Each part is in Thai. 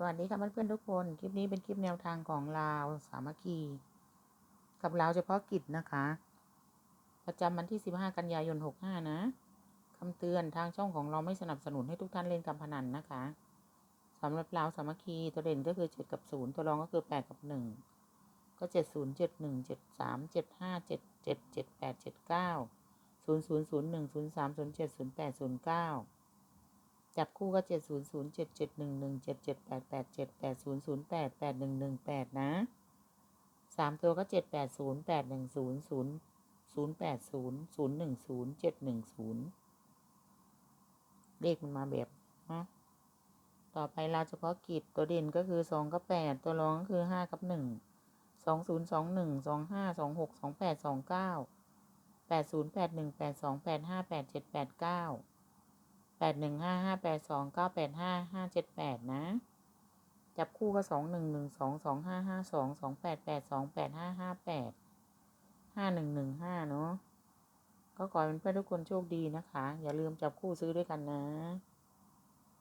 สวัสดีค่ะเพื่อนๆทุกคน คลิปนี้เป็นคลิปแนวทางของลาวสามัคคี กับลาวเฉพาะกิจนะคะ ประจำวันที่ 15 กันยายน 65 นะคำเตือนทางช่องของเราไม่สนับสนุนให้ทุกท่านเล่นการพนันนะคะสำหรับลาวสามัคคีตัวเด่นก็คือ 7 กับ 0 ตัวรองก็คือ 8 กับ 1 ก็ 7 0 7 1 7 3 7 5 7 7 7 8 7 9 0 0 0 1 0 3 0 7 0 8 0 9 จับคู่ก็เจ็ดศูนย์ศูนย์เจ็ดเจ็ดหนึ่งหนึ่งเจ็ดเจ็ดแปดแปดเจ็ดแปดศูนย์ศูนย์แปดแปดหนึ่งหนึ่งแปดนะสามตัวก็เจ็ดแปดศูนย์แปดหนึ่งศูนย์ศูนย์ศูนย์แปดศูนย์ศูนย์หนึ่งศูนย์เจ็ดหนึ่งศูนย์เลขมันมาแบบนะต่อไปเราเฉพาะกิจตัวเด่นก็คือสองกับแปดตัวรองก็คือห้ากับหนึ่งสองศูนย์สองหนึ่งสองห้าสองหกสอง แปดหนึ่งห้าห้าแปดสองเก้าแปดห้าห้าเจ็ดแปดนะ จับคู่ก็สองหนึ่งหนึ่งสองสองห้าห้าสองสองแปดแปดสองแปดห้าห้าแปดห้าหนึ่งหนึ่งห้าเนาะก็ขอให้เพื่อนทุกคนโชคดีนะคะ อย่าลืมจับคู่ซื้อด้วยกันนะ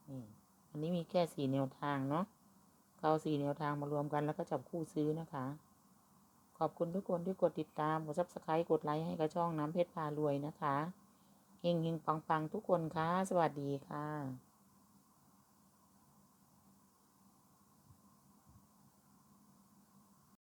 นี่อันนี้มีแค่สี่แนวทางเนาะเอาสี่แนวทางมารวมกันแล้วก็จับคู่ซื้อนะคะ ขอบคุณทุกคนที่กดติดตาม กดซับสไครต์กดไลค์ให้กับช่องน้ำเพชรพารวยนะคะ เฮงเฮงปังปังทุกคนค่ะ สวัสดีค่ะ